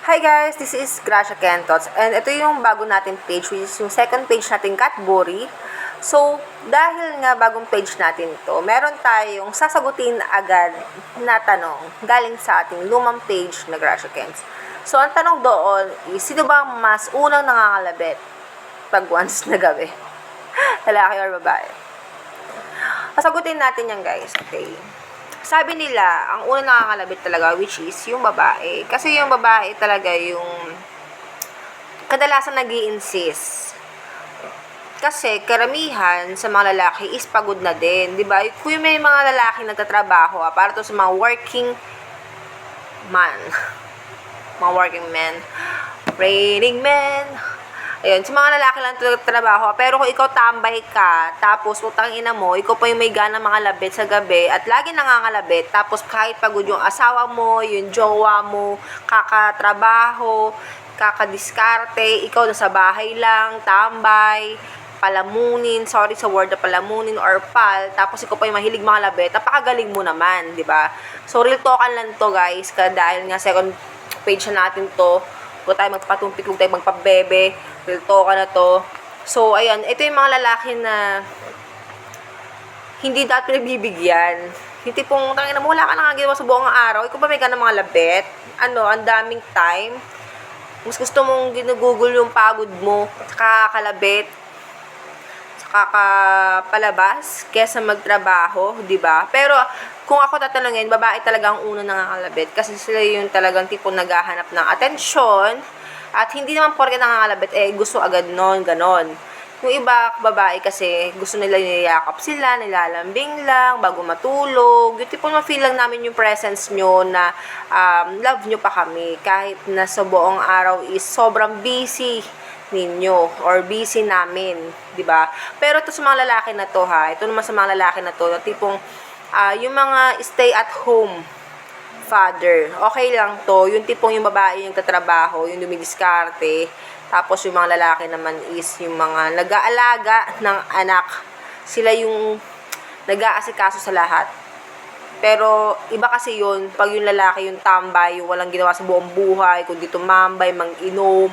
Hi guys, this is Gracia Kentots and ito yung bago natin page which is yung second page natin Catbury. So, dahil nga bagong page natin to, meron tayong sasagutin agad na tanong galing sa ating lumang page na Gracia Kents. So, ang tanong doon is, sino ba mas unang nangangalabit pag once na gabi? Lalaki or babae? Sasagutin natin yan guys, okay? Sabi nila, ang unang nakakalabit talaga, which is yung babae. Kasi yung babae talaga yung kadalasan nag insist Kasi karamihan sa mga lalaki is pagod na din, di ba? Kung may mga lalaki nagtatrabaho, ah, para to sa mga working man, mga working men, raining men, Ayun, sa mga lalaki lang talaga trabaho. Pero kung ikaw tambay ka, tapos utang ina mo, ikaw pa yung may gana mga labit sa gabi, at lagi nangangalabit, tapos kahit pagod yung asawa mo, yung jowa mo, kakatrabaho, kakadiskarte, ikaw na sa bahay lang, tambay, palamunin, sorry sa word na palamunin or pal, tapos ikaw pa yung mahilig mga labit, napakagaling mo naman, di ba? So, real talkan lang to, guys, ka dahil nga second page na natin to, huwag tayo magpatumpik, huwag tayo magpabebe, talk na to. So, ayan, ito yung mga lalaki na hindi dapat pinagbibigyan. Hindi pong, tangin na wala ka na nga ginawa sa buong araw. Ikaw ba may ka ng mga labet? Ano, ang daming time. Mas gusto mong ginugugol yung pagod mo, kakalabit, kakapalabas kesa magtrabaho, 'di ba? Pero kung ako tatanungin, babae talaga ang una nangangalabit kasi sila yung talagang tipo naghahanap ng atensyon at hindi naman porke nangangalabit eh gusto agad noon, ganon. Yung iba, babae kasi, gusto nila niyayakap sila, nilalambing lang, bago matulog. Yung tipo na feel lang namin yung presence nyo na um, love nyo pa kami. Kahit na sa buong araw is sobrang busy ninyo or busy namin, 'di ba? Pero ito sa mga lalaki na to ha, ito naman sa mga lalaki na to, na tipong ah, yung mga stay at home father, okay lang to, yung tipong yung babae yung tatrabaho, yung dumidiskarte, tapos yung mga lalaki naman is yung mga nag-aalaga ng anak. Sila yung nag-aasikaso sa lahat. Pero iba kasi yun, pag yung lalaki yung tambay, yung walang ginawa sa buong buhay, kundi tumambay, mang-inom,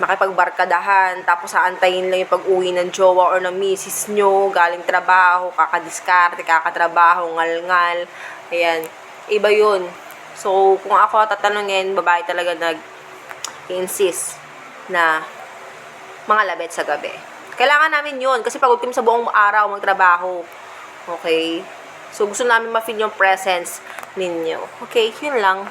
makipagbarkadahan, tapos aantayin lang yung pag-uwi ng jowa or ng misis nyo, galing trabaho, kakadiskarte, kakatrabaho, ngal-ngal, ayan, iba yun. So, kung ako tatanungin, babae talaga nag-insist na mga labet sa gabi. Kailangan namin yun, kasi pagod sa buong araw magtrabaho. Okay? So, gusto namin ma-feel yung presence ninyo. Okay, yun lang.